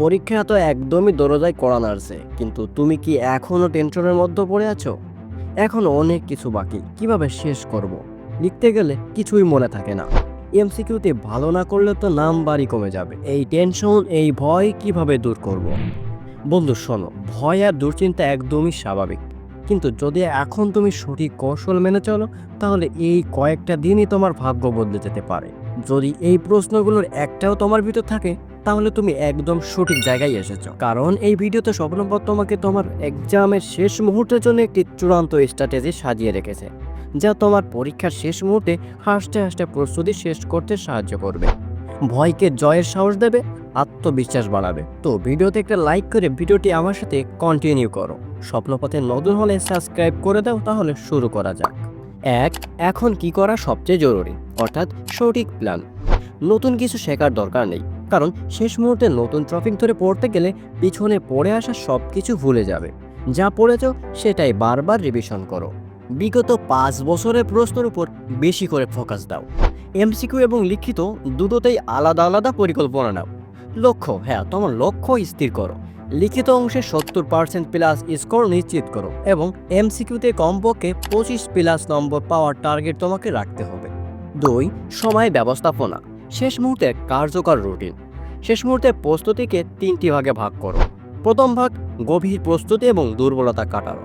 পরীক্ষা তো একদমই দরজায় কড়া নাড়ছে, কিন্তু তুমি কি এখনও টেনশনের মধ্যে পড়ে আছো? এখনও অনেক কিছু বাকি, কীভাবে শেষ করব। লিখতে গেলে কিছুই মনে থাকে না। এমসিকিউতে ভালো না করলে তো নাম্বারই কমে যাবে। এই টেনশন, এই ভয় কীভাবে দূর করব। বন্ধু, শোনো, ভয় আর দুশ্চিন্তা একদমই স্বাভাবিক। কিন্তু যদি এখন তুমি সঠিক কৌশল মেনে চলো, তাহলে এই কয়েকটা দিনই তোমার ভাগ্য বদলে যেতে পারে। যদি এই প্রশ্নগুলোর একটাও তোমার ভিতর থাকে তাহলে তুমি একদম সঠিক জায়গায় এসেছ। কারণ এই ভিডিওতে স্বপ্নপর তোমাকে তোমার এক্সামের শেষ মুহূর্তের জন্য একটি চূড়ান্ত স্ট্র্যাটেজি সাজিয়ে রেখেছে, যা তোমার পরীক্ষার শেষ মুহূর্তে হাসতে হাসতে প্রস্তুতি শেষ করতে সাহায্য করবে। ভয়কে জয়ের সাহস দেবে, আত্মবিশ্বাস বাড়াবে। তো ভিডিওতে একটা লাইক করে ভিডিওটি আমার সাথে কন্টিনিউ করো। স্বপ্নপথে নতুন হলে সাবস্ক্রাইব করে দাও, তাহলে শুরু করা যাক। এক, এখন কি করা সবচেয়ে জরুরি? অর্থাৎ সঠিক প্ল্যান নতুন কিছু শেখার দরকার নেই। কারণ শেষ মুহূর্তে নতুন টপিক ধরে পড়তে গেলে পিছনে পড়ে আসা সব কিছু ভুলে যাবে। যা পড়েছ সেটাই বারবার রিভিশন করো। বিগত পাঁচ বছরের প্রশ্নের উপর বেশি করে ফোকাস দাও। এমসিকিউ এবং লিখিত দুটোতেই আলাদা আলাদা পরিকল্পনা নাও। লক্ষ্য হ্যাঁ তোমার লক্ষ্য স্থির করো। লিখিত অংশে সত্তর পার্সেন্ট প্লাস স্কোর নিশ্চিত করো এবং এমসিকিউতে কমপক্ষে পঁচিশ প্লাস নম্বর পাওয়ার টার্গেট তোমাকে রাখতে হবে। দুই, সময় ব্যবস্থাপনা। শেষ মুহূর্তে কার্যকর রুটিন। শেষ মুহূর্তে প্রস্তুতিকে তিনটি ভাগে ভাগ করো। প্রথম ভাগ, গভীর প্রস্তুতি এবং দুর্বলতা কাটানো।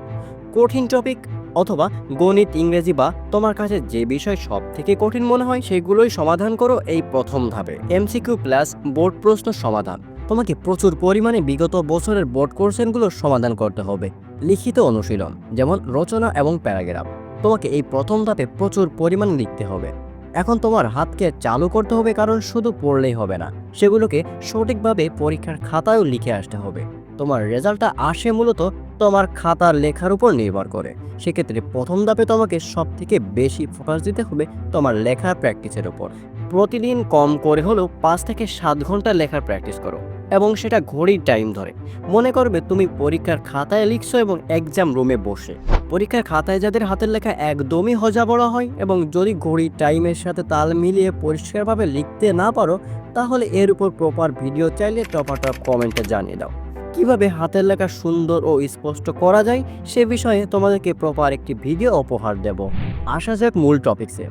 কঠিন টপিক অথবা গণিত, ইংরেজি বা তোমার কাছে যে বিষয় সব থেকে কঠিন মনে হয় সেগুলোই সমাধান করো এই প্রথম ধাপে। এমসিকিউ প্লাস বোর্ড প্রশ্ন সমাধান। তোমাকে প্রচুর পরিমাণে বিগত বছরের বোর্ড কোশ্চেনগুলো সমাধান করতে হবে। লিখিত অনুশীলন, যেমন রচনা এবং প্যারাগ্রাফ। তোমাকে এই প্রথম ধাপে প্রচুর পরিমাণে লিখতে হবে। এখন তোমার হাতকে চালু করতে হবে, কারণ শুধু পড়লেই হবে না। সেগুলোকে সঠিকভাবে পরীক্ষার খাতায়ও লিখে আসতে হবে। তোমার রেজাল্টটা আসে মূলত তোমার খাতার লেখার উপর নির্ভর করে। সেক্ষেত্রে প্রথম ধাপে তোমাকে সব থেকে বেশি ফোকাস দিতে হবে তোমার লেখার প্র্যাকটিসের উপর। প্রতিদিন কম করে হলেও পাঁচ থেকে সাত ঘণ্টা লেখার প্র্যাকটিস করো। এবং সেটা ঘড়ির টাইম ধরে। মনে করবে তুমি পরীক্ষার খাতায় লিখছো এবং এক্সাম রুমে বসে। পরীক্ষার খাতায় যাদের হাতের লেখা একদমই হজা বড়া হয় এবং যদি ঘড়ির টাইমের সাথে তাল মিলিয়ে পরিষ্কারভাবে লিখতে না পারো, তাহলে এর উপর প্রপার ভিডিও চাইলে টপাটপ কমেন্টে জানিয়ে দাও। কীভাবে হাতের লেখা সুন্দর ও স্পষ্ট করা যায়, সে বিষয়ে তোমাদেরকে প্রপার একটি ভিডিও উপহার দেব। আসা যাক মূল টপিকসে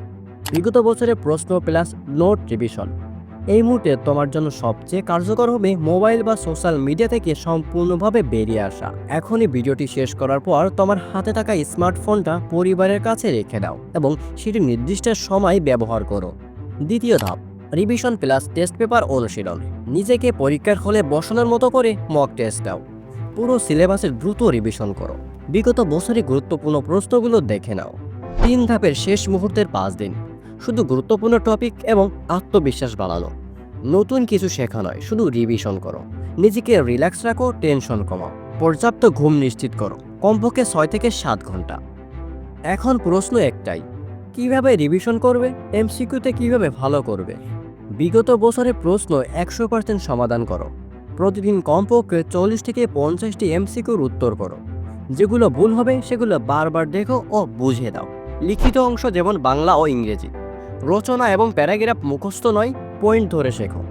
বিগত বছরের প্রশ্ন প্লাস নোট রিভিশন এই মুহূর্তে তোমার জন্য সবচেয়ে কার্যকর হবে মোবাইল বা সোশ্যাল মিডিয়া থেকে সম্পূর্ণভাবে বেরিয়ে আসা। এখনই ভিডিওটি শেষ করার পর তোমার হাতে থাকা স্মার্টফোনটা পরিবারের কাছে রেখে দাও এবং সেটি নির্দিষ্ট সময় ব্যবহার করো। দ্বিতীয় ধাপ রিভিশন প্লাস টেস্ট পেপার অনুশীলন। নিজেকে পরীক্ষার হলে বসানোর মতো করে মক টেস্ট দাও। পুরো সিলেবাসের দ্রুত রিভিশন করো। বিগত বছরে গুরুত্বপূর্ণ প্রশ্নগুলো দেখে নাও। তিন ধাপের শেষ মুহূর্তের পাঁচ দিন। শুধু গুরুত্বপূর্ণ টপিক এবং আত্মবিশ্বাস বাড়ানো। নতুন কিছু শেখা নয়, শুধু রিভিশন করো। নিজেকে রিল্যাক্স রাখো টেনশন কমাও। পর্যাপ্ত ঘুম নিশ্চিত করো। কমপক্ষে ছয় থেকে সাত ঘণ্টা। এখন প্রশ্ন একটাই, কীভাবে রিভিশন করবে? এমসিকিউতে কীভাবে ভালো করবে? বিগত বছরে প্রশ্ন একশো পার্সেন্ট সমাধান করো। প্রতিদিন কমপক্ষে চল্লিশ থেকে পঞ্চাশটি এমসিকিউর উত্তর করো। যেগুলো ভুল হবে, সেগুলো বারবার দেখো ও বুঝে দাও। লিখিত অংশ যেমন বাংলা ও ইংরেজি। রচনা এবং প্যারাগ্রাফ মুখস্থ নয়, পয়েন্ট ধরে শেখো।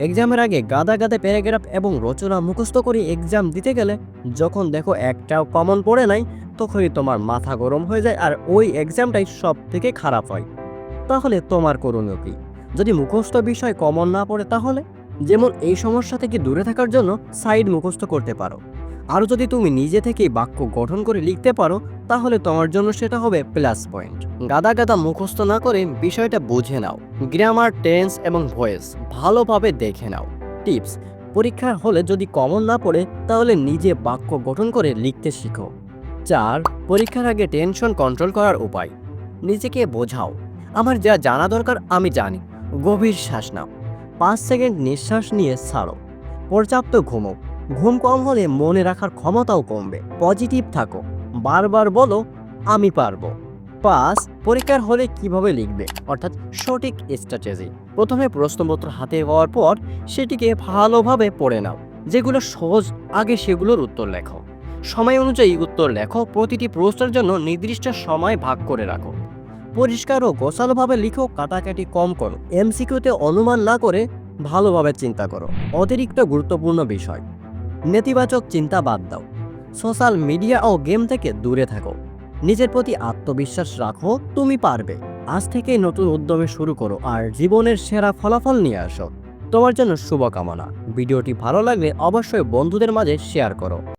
এক্সামের আগে গাদা গাদা প্যারাগ্রাফ এবং রচনা মুখস্থ করে এক্সাম দিতে গেলে যখন দেখো একটাও কমন পড়ে নাই, তখনই তোমার মাথা গরম হয়ে যায় আর ওই এক্সামটাই সব থেকে খারাপ হয়। তাহলে তোমার করণীয় কি? যদি মুখস্থ বিষয় কমন না পড়ে তাহলে? যেমন এই সমস্যা থেকে দূরে থাকার জন্য সাইড মুখস্থ করতে পারো। আর যদি তুমি নিজে থেকেই বাক্য গঠন করে লিখতে পারো, তাহলে তোমার জন্য সেটা হবে প্লাস পয়েন্ট গাদা গাদা মুখস্থ না করে বিষয়টা বুঝে নাও। গ্রামার টেন্স এবং ভয়েস ভালোভাবে দেখে নাও। টিপস পরীক্ষার হলে যদি কমন না পড়ে, তাহলে নিজে বাক্য গঠন করে লিখতে শিখো। চার, পরীক্ষার আগে টেনশন কন্ট্রোল করার উপায়। নিজেকে বোঝাও। আমার যা জানা দরকার আমি জানি। গভীর শ্বাস নাও। পাঁচ সেকেন্ড নিঃশ্বাস নিয়ে ছাড়ো। পর্যাপ্ত ঘুমো। ঘুম কম হলে মনে রাখার ক্ষমতাও কমবে। পজিটিভ থাকো। বারবার বলো, আমি পারব। পাস, পরীক্ষার হলে কীভাবে লিখবে? অর্থাৎ সঠিক স্ট্র্যাটেজি প্রথমে প্রশ্নপত্র হাতে পাওয়ার পর সেটিকে ভালোভাবে পড়ে নাও। যেগুলো সহজ, আগে সেগুলোর উত্তর লেখো। সময় অনুযায়ী উত্তর লেখো। প্রতিটি প্রশ্নের জন্য নির্দিষ্ট সময় ভাগ করে রাখো। পরিষ্কার ও গোছালোভাবে লিখো, কাটাকাটি কম করো। এমসিকিউতে অনুমান না করে ভালোভাবে চিন্তা করো। অতিরিক্ত গুরুত্বপূর্ণ বিষয়। নেতিবাচক চিন্তা বাদ দাও। সোশ্যাল মিডিয়া ও গেম থেকে দূরে থাকো। নিজের প্রতি আত্মবিশ্বাস রাখো, তুমি পারবে। আজ থেকে নতুন উদ্যমে শুরু করো আর জীবনের সেরা ফলাফল নিয়ে আসো। তোমার জন্য শুভকামনা। ভিডিওটি ভালো লাগলে অবশ্যই বন্ধুদের মাঝে শেয়ার করো।